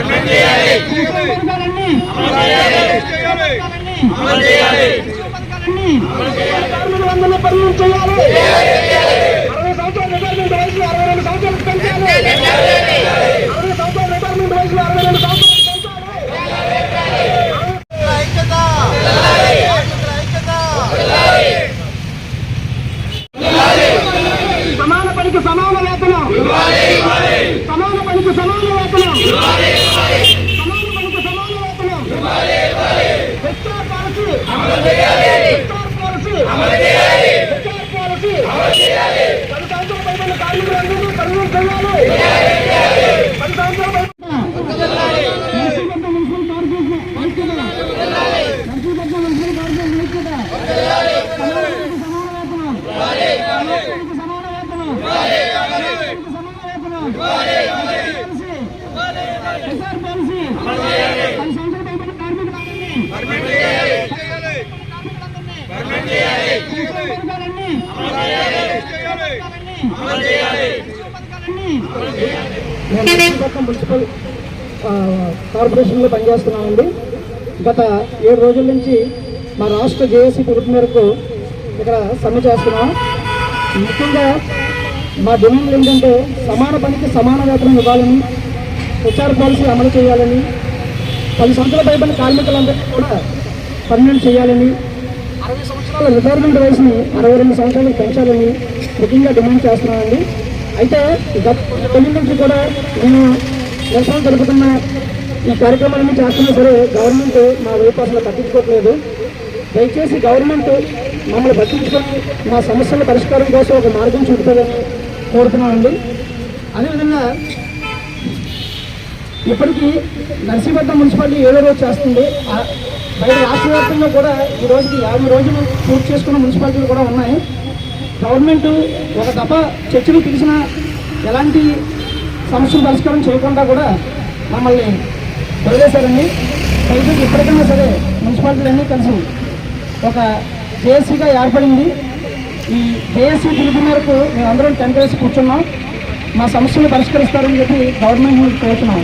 అమలు చేయాలి. అమలు చేయాలి నర్సీపట్నం పరిమితం చేయాలి. అరవై సంవత్సరాల రిటైర్మెంట్ వయసులో అరవై రెండు సంవత్సరాలకు పెంచాలి. అరవై సంవత్సరాల రిటైర్మెంట్ వయసులో అరవై రెండు సంవత్సరాలు పెంచాలి. సమాన పనికి సమాన వేతనం. సమాన పనికి సమాన వేతనం. సమాన పనికి సమాన వేతనం. HR policy. Policy HR policy పది సంవత్సరాల పైబడిన కార్మికులందరూ పరిణయం చేయాలి పది సంవత్సరాల పైబడిన నర్సీపట్నం మున్సిపల్ కార్పొరేషన్ ఐక్యత నర్సీపట్నం మున్సిపల్ కార్పొరేషన్ ఐక్యత సమానతకు సమాన వేతనం సమానతకు సమాన వేతనం సమానతకు సమాన వేతనం పాలసీ ఎస్ఆర్ పాలసీ పది సంవత్సరాల పైబడిన కార్మికులందరినీ పథకాలన్నీ నేను విశాఖపట్నం మున్సిపల్ కార్పొరేషన్లో పనిచేస్తున్నామండి. గత ఏడు రోజుల నుంచి మా రాష్ట్ర జేఏసీ పిలుపు మేరకు ఇక్కడ సమ్మె చేస్తున్నాం. ముఖ్యంగా మా డిమాండ్లు ఏంటంటే సమాన పనికి సమాన వేతనం ఇవ్వాలని హెచ్ఆర్ పాలసీ అమలు చేయాలని పది సంవత్సరాల పైబడిన కార్మికులందరికీ కూడా పర్మనెంట్ చేయాలని అరవై సంవత్సరాల రిటైర్మెంట్ వయసుని అరవై రెండు సంవత్సరాలకు పెంచాలని ముఖ్యంగా డిమాండ్ చేస్తున్నామండి. అయితే గత తొమ్మిది నుంచి కూడా మేము నిరసన జరుపుతున్న ఈ కార్యక్రమాలన్నీ చేస్తున్నా సరే గవర్నమెంట్ మా వైపు అసలు పట్టించుకోవట్లేదు. దయచేసి గవర్నమెంట్ మమ్మల్ని పట్టించుకొని మా సమస్యల పరిష్కారం కోసం ఒక మార్గం చూపుతుందని కోరుతున్నామండి. అదేవిధంగా ఇప్పటికీ నర్సీపట్నం మున్సిపాలిటీ ఏడో రోజు చేస్తుంది. బయట రాష్ట్ర వ్యాప్తంగా కూడా ఈ రోజుకి యాభై రోజులు పూర్తి చేసుకున్న మున్సిపాలిటీలు కూడా ఉన్నాయి. గవర్నమెంట్ ఒక దఫ చర్చలు పిలిచిన ఎలాంటి సమస్యలు పరిష్కారం చేయకుండా కూడా మమ్మల్ని వదిలేశారండి. దయచేసి ఇప్పటికైనా సరే మున్సిపాలిటీలన్నీ కలిసి ఒక జేఏసీగా ఏర్పడింది. ఈ జేఏసీ పిలుపు మేరకు మేమందరం టెన్ కలిసి కూర్చున్నాం. మా సమస్యలు పరిష్కరిస్తారని చెప్పి గవర్నమెంట్ కోరుతున్నాం.